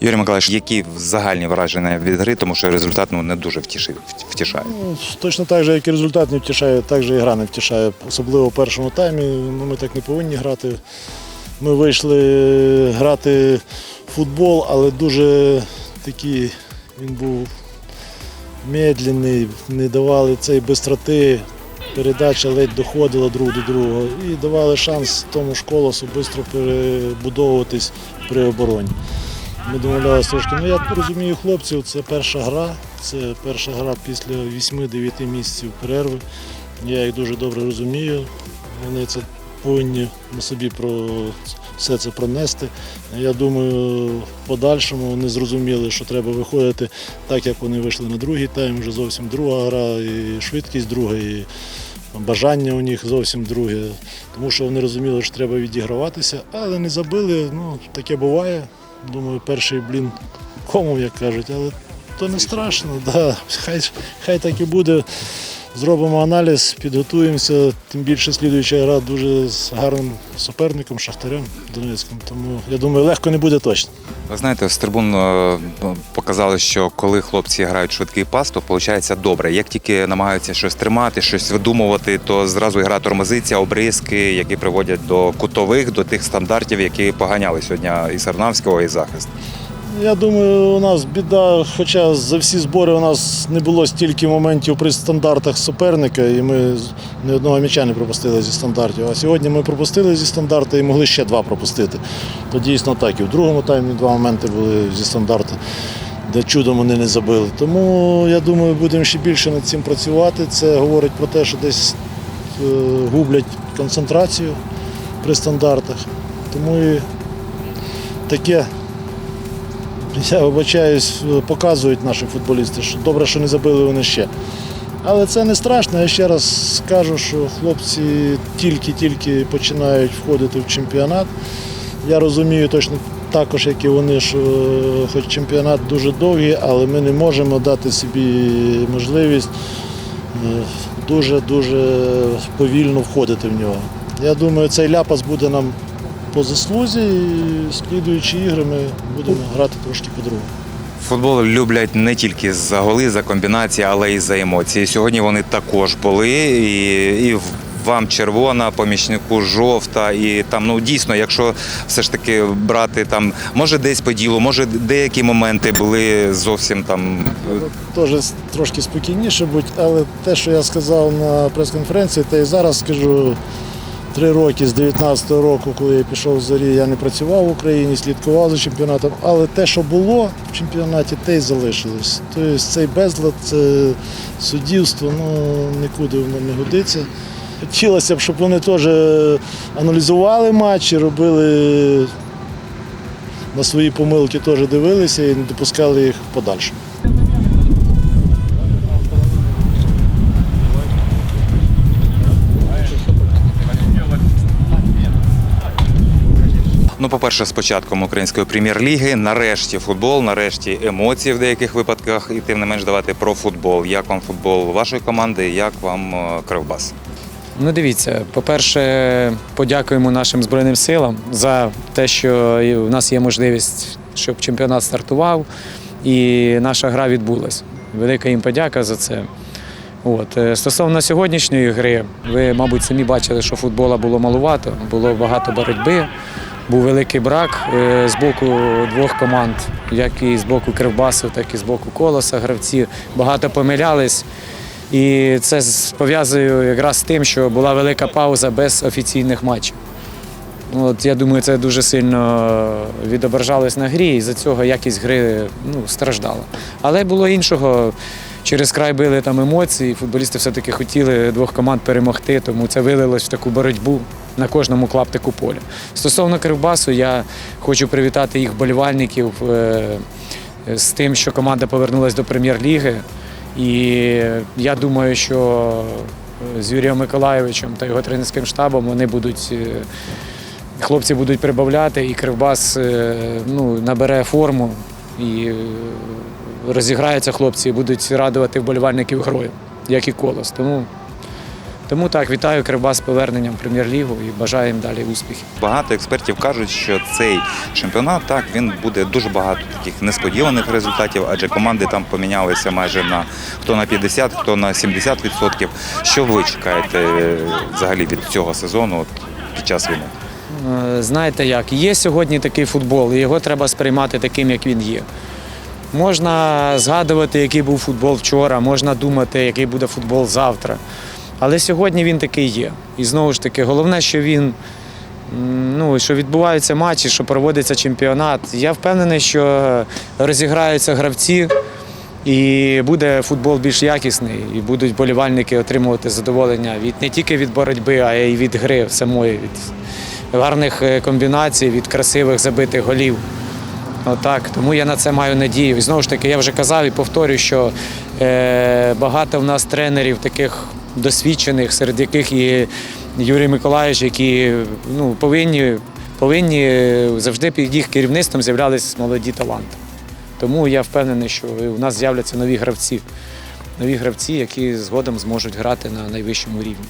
Юрій Миколаївич, які загальні враження від гри, тому що результат ну, не дуже втішає. Ну, точно так же, як і результат не втішає, так же і гра не втішає. Особливо в першому таймі. Ну, ми так не повинні грати. Ми вийшли грати в футбол, але дуже такий він був медленний, не давали цієї бистроти. Передача ледь доходила друг до другого і давали шанс тому ж колосу швидко перебудовуватись при обороні. Ми домовлялися трошки. Ну я розумію хлопців, це перша гра. Це перша гра після 8-9 місяців перерви. Я їх дуже добре розумію. Вони це повинні собі про все це пронести. Я думаю, в подальшому вони зрозуміли, що треба виходити так, як вони вийшли на другий тайм. Вже зовсім друга гра, і швидкість друга, і бажання у них зовсім друге. Тому що вони розуміли, що треба відіграватися, але не забили. Ну, таке буває. Думаю, перший блін комом, як кажуть, але то не страшно. Да. Хай, хай так і буде. Зробимо аналіз, підготуємося. Тим більше слідуюча гра дуже з гарним суперником, Шахтарем Донецьким. Тому я думаю, легко не буде точно. Ви знаєте, з трибун е, показали, що коли хлопці грають швидкий пас, то виходить добре. Як тільки намагаються щось тримати, щось видумувати, то зразу гра тормозиться, обрізки, які приводять до кутових, до тих стандартів, які поганяли сьогодні і Сарнавського, і захист. Я думаю, у нас біда, хоча за всі збори у нас не було стільки моментів при стандартах суперника, і ми ні одного м'яча не пропустили зі стандартів. А сьогодні ми пропустили зі стандарту і могли ще два пропустити. То дійсно так. І в другому таймі два моменти були зі стандарту, де чудом вони не забили. Тому я думаю, будемо ще більше над цим працювати. Це говорить про те, що десь е, гублять концентрацію при стандартах. Тому і таке я вибачаюсь, показують наші футболісти, що добре, що не забили вони ще. Але це не страшно. Я ще раз скажу, що хлопці тільки-тільки починають входити в чемпіонат. Я розумію точно також, як і вони, що хоч чемпіонат дуже довгий, але ми не можемо дати собі можливість е, дуже-дуже повільно входити в нього. Я думаю, цей ляпас буде нам по заслузі, і слідуючі ігри ми будемо грати трошки по-другому. Футбол люблять не тільки за голи, за комбінації, але й за емоції. Сьогодні вони також були. І, і вам червона, помічнику жовта. І там, ну дійсно, якщо все ж таки брати там, може десь по ділу, може деякі моменти були зовсім там. е, Теж трошки спокійніше будь, але те, що я сказав на прес-конференції, те і зараз скажу. Три роки з 19-го року, коли я пішов з зорі, я не працював в Україні, слідкував за чемпіонатом, але те, що було в чемпіонаті, те й залишилось. Тобто цей безлад, це суддівство, ну нікуди воно не годиться. Хотілося б, щоб вони теж аналізували матчі, робили на свої помилки теж дивилися і не допускали їх в Ну, по-перше, з початком української прем'єр-ліги, нарешті футбол, нарешті емоції в деяких випадках, і тим не менш давати про футбол. Як вам футбол вашої команди, як вам е, Кривбас? Ну, дивіться, по-перше, подякуємо нашим Збройним силам за те, що в нас є можливість, щоб чемпіонат стартував і наша гра відбулась. Велика їм подяка за це. От. е, Стосовно сьогоднішньої гри, ви, мабуть, самі бачили, що футбола було малувато, було багато боротьби, був великий брак е, з боку двох команд, як і з боку Кривбасу, так і з боку Колоса. Гравці багато помилялись. І це пов'язую якраз з тим, що була велика пауза без офіційних матчів. Ну, От, я думаю, це дуже сильно відображалось на грі, і за цього якість гри ну, страждала. Але було іншого. Через край били там емоції, футболісти все-таки хотіли двох команд перемогти, тому це вилилось в таку боротьбу на кожному клаптику поля. Стосовно Кривбасу, я хочу привітати їх болівальників е, з тим, що команда повернулася до прем'єр-ліги. І я думаю, що з Юрієм Миколайовичем та його тренерським штабом вони будуть. е, Хлопці будуть прибавляти, і Кривбас е, ну, набере форму і е, розіграються хлопці і будуть радувати вболівальників грою, як і колос. Тому Тому так, вітаю Кривбас з поверненням в прем'єр-лігу і бажаю їм далі успіхів. Багато експертів кажуть, що цей чемпіонат так він буде дуже багато таких несподіваних результатів, адже команди там помінялися майже на хто на 50, хто на 70%. Що ви чекаєте е, взагалі від цього сезону от, під час війни? Е, Знаєте як, є сьогодні такий футбол, і його треба сприймати таким, як він є. Можна згадувати, який був футбол вчора, можна думати, який буде футбол завтра. Але сьогодні він такий є. І знову ж таки, головне, що він ну, що відбуваються матчі, що проводиться чемпіонат. Я впевнений, що розіграються гравці, і буде футбол більш якісний, і будуть болівальники отримувати задоволення від не тільки від боротьби, а й від гри самої, від гарних е, комбінацій, від красивих забитих голів. Отак, тому я на це маю надію. І знову ж таки, я вже казав і повторюю, що е, багато в нас тренерів таких досвідчених, серед яких і Юрій Миколаївич, які ну, повинні, повинні е, завжди під їх керівництвом з'являлися молоді таланти. Тому я впевнений, що у нас з'являться нові гравці, нові гравці, які згодом зможуть грати на найвищому рівні.